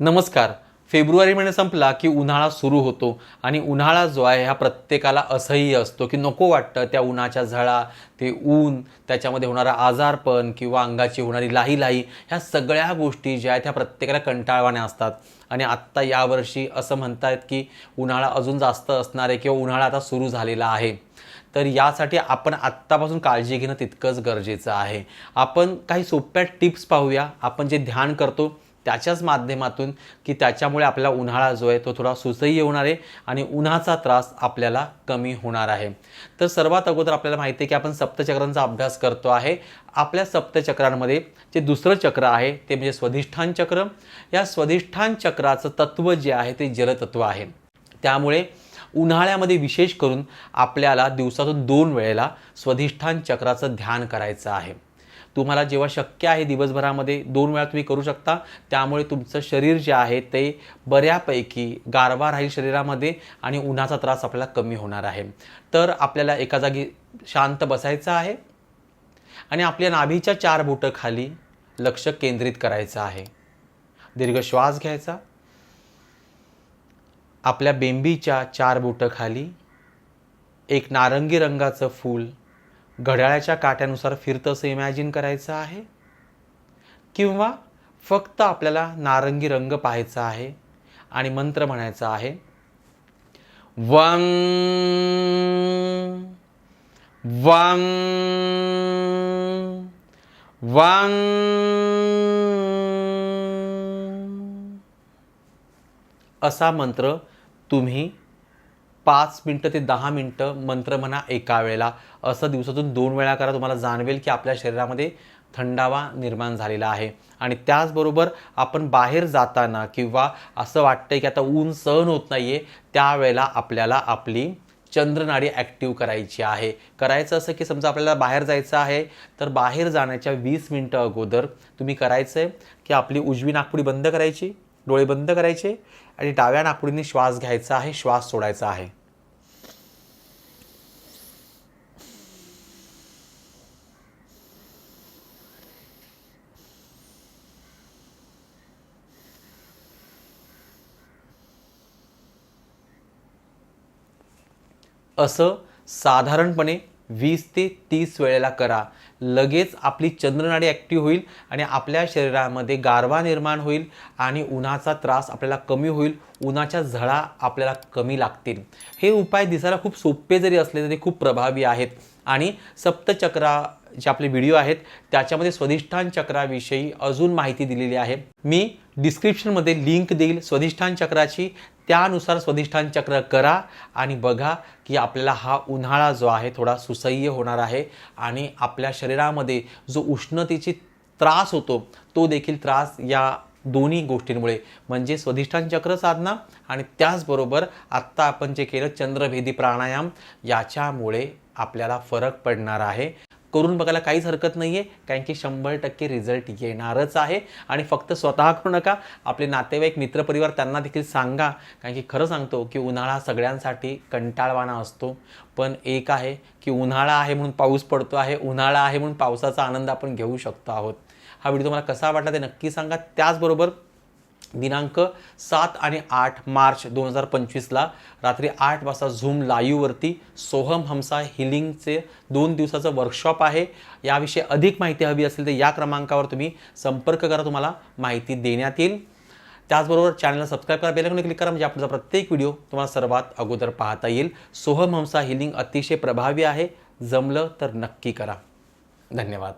नमस्कार. फेब्रुवारी महिना संपला की उन्हाळा सुरू होतो आणि उन्हाळा जो आहे हा प्रत्येकाला असह्य असतो की नको वाटतं त्या उन्हाच्या झळा ते ऊन त्याच्यामध्ये होणारा आजारपण किंवा अंगाची होणारी लाही लाही ह्या सगळ्या गोष्टी ज्या आहेत ह्या प्रत्येकाला कंटाळवाण्या असतात. आणि आत्ता यावर्षी असं म्हणतायत की उन्हाळा अजून जास्त असणार आहे किंवा उन्हाळा आता सुरू झालेला आहे. तर यासाठी आपण आत्तापासून काळजी घेणं तितकंच गरजेचं आहे. आपण काही सोप्या टिप्स पाहूया. आपण जे ध्यान करतो त्याच्याच माध्यमातून की त्याच्यामुळे आपला उन्हाळा जो आहे तो थोडा सुसह्य होणार आहे आणि उन्हाचा त्रास आपल्याला कमी होणार आहे. तर सर्वात अगोदर आपल्याला माहिती आहे की आपण सप्तचक्रांचा अभ्यास करतो आहे. आपल्या सप्तचक्रांमध्ये जे दुसरं चक्र आहे ते म्हणजे स्वधिष्ठान चक्र. या स्वधिष्ठान चक्राचं तत्त्व जे आहे ते जलतत्व आहे. त्यामुळे उन्हाळ्यामध्ये विशेष करून आपल्याला दिवसातून दोन वेळेला स्वधिष्ठान चक्राचं ध्यान करायचं आहे. तुम्हाला जेव्हा शक्य आहे दिवसभरामध्ये दोन वेळा तुम्ही करू शकता. त्यामुळे तुमचं शरीर जे आहे ते बऱ्यापैकी गारवा राहील शरीरामध्ये आणि उन्हाचा त्रास आपल्याला कमी होणार आहे. तर आपल्याला एका जागी शांत बसायचं आहे आणि आपल्या नाभीच्या चार बोटं खाली लक्ष केंद्रित करायचं आहे. दीर्घ श्वास घ्यायचा. आपल्या बेंबीच्या चार बोटं खाली एक नारंगी रंगाचं फूल घड्याळाच्या काट्यानुसार फिरतं असं इमॅजिन करायचं आहे? किंवा फक्त आपल्याला नारंगी रंग पाहायचा आहे आणि मंत्र म्हणायचा आहे वंग वंग वंग असा मंत्र तुम्ही पाच मिनटं ते दहा मिनटं मंत्र म्हणा एका वेळेला. असं दिवसातून दोन वेळा करा तुम्हाला जाणवेल की आपल्या शरीरामध्ये थंडावा निर्माण झालेला आहे. आणि त्याचबरोबर आपण बाहेर जाताना किंवा असं वाटतंय की आता ऊन सहन होत नाही आहे त्यावेळेला आपल्याला आपली चंद्रनाडी ॲक्टिव्ह करायची आहे. करायचं असं की समजा आपल्याला बाहेर जायचं आहे तर बाहेर जाण्याच्या वीस मिनटं अगोदर तुम्ही करायचं आहे की आपली उजवी नागपुडी बंद करायची डोळे बंद करायचे आणि डाव्या नागपुडीने श्वास घ्यायचा आहे श्वास सोडायचा आहे. असं साधारणपणे वीस ते तीस वेळेला करा. लगेच आपली चंद्रनाडी ॲक्टिव्ह होईल आणि आपल्या शरीरामध्ये गारवा निर्माण होईल आणि उन्हाचा त्रास आपल्याला कमी होईल. उन्हाच्या झळा आपल्याला कमी लागतील. हे उपाय दिसायला खूप सोपे जरी असले तरी खूप प्रभावी आहेत. आणि सप्तचक्रा जे आपले व्हिडिओ आहेत त्याच्यामध्ये स्वधिष्ठान चक्राविषयी अजून माहिती दिलेली आहे. मी डिस्क्रिप्शनमध्ये लिंक देईल स्वधिष्ठान चक्राची त्यानुसार स्वधिष्ठान चक्र करा आणि बघा की आपल्याला हा उन्हाळा जो आहे थोडा सुसह्य होणार आहे आणि आपल्या शरीरामध्ये जो उष्णतेची त्रास होतो तो देखील त्रास या दोन्ही गोष्टींमुळे म्हणजे स्वधिष्ठान चक्र साधना आणि त्याचबरोबर आत्ता आपण जे केलं चंद्रभेदी प्राणायाम याच्यामुळे आपल्याला फरक पडणार आहे. करून बघायला काहीच हरकत नाही आहे कारण की शंभर टक्के रिझल्ट येणारच आहे. आणि फक्त स्वतः करू नका. आपले नातेवाईक मित्रपरिवार त्यांना देखील सांगा. कारण की खरं सांगतो की उन्हाळा सगळ्यांसाठी कंटाळवाणा असतो. पण एक आहे की उन्हाळा आहे म्हणून पाऊस पडतो आहे. उन्हाळा आहे म्हणून पावसाचा आनंद आपण घेऊ शकतो आहोत. हा व्हिडिओ तुम्हाला कसा वाटला ते नक्की सांगा. त्याचबरोबर दिनांक सात आणि आठ मार्च दोन हजार पंचवीसला रात्री आठ वाजता झूम लाईव्हवरती सोहम हमसा हिलिंगचे दोन दिवसाचं वर्कशॉप आहे. याविषयी अधिक माहिती हवी असेल तर या क्रमांकावर तुम्ही संपर्क करा तुम्हाला माहिती देण्यात येईल. त्याचबरोबर चॅनलला सबस्क्राईब करा बेलकडे क्लिक करा म्हणजे आपला प्रत्येक व्हिडिओ तुम्हाला सर्वात अगोदर पाहता येईल. सोहम हमसा हिलिंग अतिशय प्रभावी आहे. जमलं तर नक्की करा. धन्यवाद.